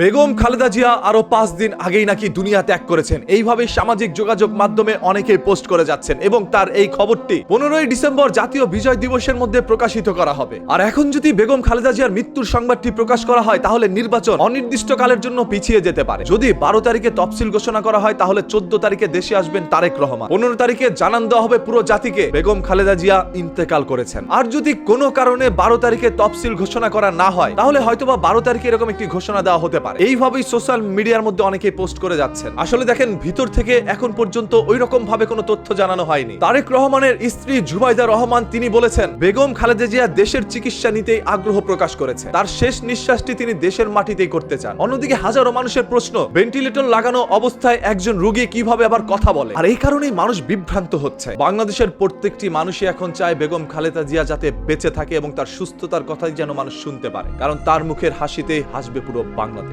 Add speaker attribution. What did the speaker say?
Speaker 1: বেগম খালেদা জিয়া আরও পাঁচ দিন আগেই নাকি দুনিয়া ত্যাগ করেছেন। এইভাবেই সামাজিক যোগাযোগ মাধ্যমে অনেকেই পোস্ট করে যাচ্ছেন এবং তার এই খবরটি পনেরোই ডিসেম্বর জাতীয় বিজয় দিবসের মধ্যে প্রকাশিত করা হবে। আর এখন যদি বেগম খালেদা জিয়ার মৃত্যুর সংবাদটি প্রকাশ করা হয়, তাহলে নির্বাচন অনির্দিষ্টকালের জন্য পিছিয়ে যেতে পারে। যদি বারো তারিখে তফসিল ঘোষণা করা হয়, তাহলে চোদ্দ তারিখে দেশে আসবেন তারেক রহমান। পনেরো তারিখে জানান দেওয়া হবে পুরো জাতিকে বেগম খালেদা জিয়া ইন্তেকাল করেছেন। আর যদি কোনো কারণে বারো তারিখে তফসিল ঘোষণা করা না হয়, তাহলে হয়তোবা বারো তারিখে এরকম একটি ঘোষণা দেওয়া হতে পারে। এইভাবেই সোশ্যাল মিডিয়ার মধ্যে অনেকেই পোস্ট করে যাচ্ছেন। আসলে দেখেন, ভিতর থেকে এখন পর্যন্ত ওই রকম ভাবে কোনো তথ্য জানানো হয়নি। তারেক রহমানের স্ত্রী জুবাইদা রহমান তিনি বলেছেন, বেগম খালেদা জিয়া দেশের চিকিৎসা নিতেই আগ্রহ প্রকাশ করেছে। তার শেষ নিঃশ্বাসটি তিনি দেশের মাটিতেই করতে চান। অন্যদিকে হাজারো মানুষের প্রশ্ন ভেন্টিলেটর লাগানো অবস্থায় একজন রোগী কীভাবে আবার কথা বলে? আর এই কারণেই মানুষ বিভ্রান্ত হচ্ছে। বাংলাদেশের প্রত্যেকটি মানুষই এখন চায় বেগম খালেদা জিয়া যাতে বেঁচে থাকে এবং তার সুস্থতার কথাই যেন মানুষ শুনতে পারে। কারণ তার মুখের হাসিতেই হাসবে পুরো বাংলাদেশ।